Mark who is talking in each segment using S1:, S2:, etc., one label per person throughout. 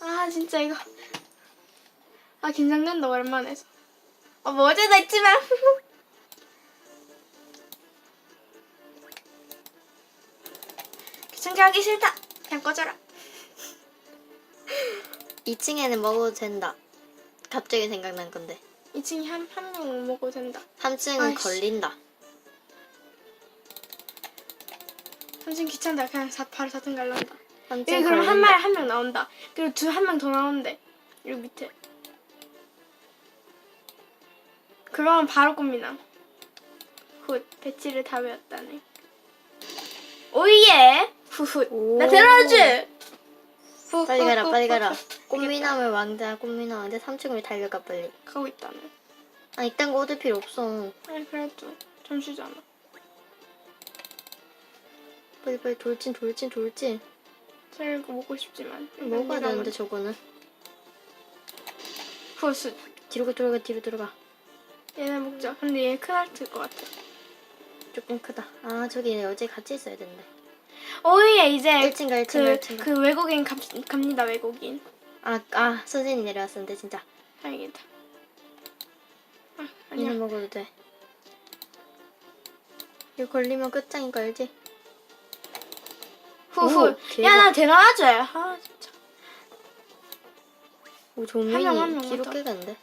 S1: 아 진짜 이거 아 긴장된다 오랜만에 해서 어, 뭐 어제도 했지만 귀찮게 하기 싫다 그냥 꺼져라
S2: 2층에는 먹어도 된다. 갑자기 생각난 건데.
S1: 2층에 한한 명 못 먹어도 된다
S2: 3층은
S1: 아이씨.
S2: 걸린다.
S1: 3층 귀찮다 그냥 사, 바로 4층 갈란다
S2: 3층
S1: 여기 그럼
S2: 걸린다.
S1: 한 마리 한 명 나온다 그리고 두 한 명 더 나오는데 여기 밑에 그러면 바로 꼽니다 훗 배치를 다 외웠다네 오예 후훗
S2: 오.
S1: 나 후,
S2: 빨리
S1: 후,
S2: 가라,
S1: 후,
S2: 빨리
S1: 후,
S2: 가라.
S1: 후.
S2: 꽃미남을 왕자, 꽃미남 왕자 3층으로 달려가 빨리.
S1: 가고 있다네
S2: 아 이딴 거 얻을 필요 없어.
S1: 아니 그래도 잠시잖아
S2: 빨리 빨리 돌진 돌진 돌진.
S1: 이거 먹고 싶지만
S2: 먹어야
S1: 네가
S2: 되는데. 저거는.
S1: 후스
S2: 뒤로 가 들어가 뒤로 들어가.
S1: 얘네 먹자 근데 얘 큰 알트일 것 같아
S2: 조금 크다. 아 저기 어제 같이 있어야 된대.
S1: 오예 이제
S2: 1층 가 1층 가
S1: 그,
S2: 1층 가.
S1: 그 외국인 갑, 갑니다 외국인
S2: 아, 아 선생님 내려왔었는데 진짜.
S1: 다행이다 아, 아니야
S2: 먹어도 돼. 이거 걸리면 끝장인 거 알지?
S1: 후후
S2: 오, 대박.
S1: 야나 데려와줘 아 진짜
S2: 오 종민이
S1: 맞아.
S2: 깨간데.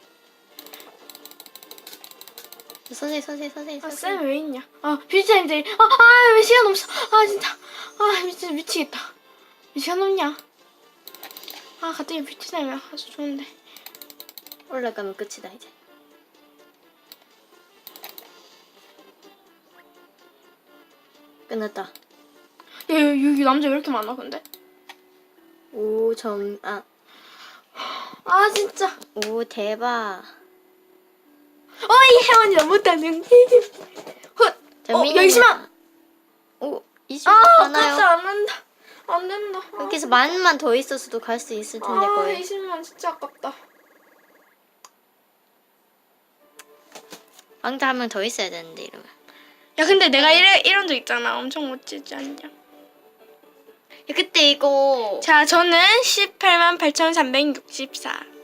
S2: 선생님 선생님 선생님
S1: 아. 쌤 왜 있냐 아 뷰티타임들 아 아 왜 시간 없어 아 진짜 아 미치, 미치겠다 왜 시간 없냐 아 갑자기 뷰티타임 아주 좋은데
S2: 올라가면 끝이다 이제. 끝났다.
S1: 야 여기, 남자 왜 이렇게 많아 근데?
S2: 오 점, 아,
S1: 아 진짜.
S2: 오 대박.
S1: 어 이 혜원이 너무 훗 어,
S2: 정민이는-
S1: 열심한
S2: 오, 이십
S1: 아
S2: 하나요?
S1: 진짜 안 된다. 안 된다. 아.
S2: 여기서 만만 더 있었어도 갈 수 있을 텐데
S1: 아
S2: 거의.
S1: 20만 진짜 아깝다.
S2: 왕자 한 명 더 있어야 되는데 이러면.
S1: 야 근데 내가 이래, 이런 적 있잖아. 엄청 멋지지 않냐.
S2: 야, 그때 이거
S1: 자 저는 18만 8,364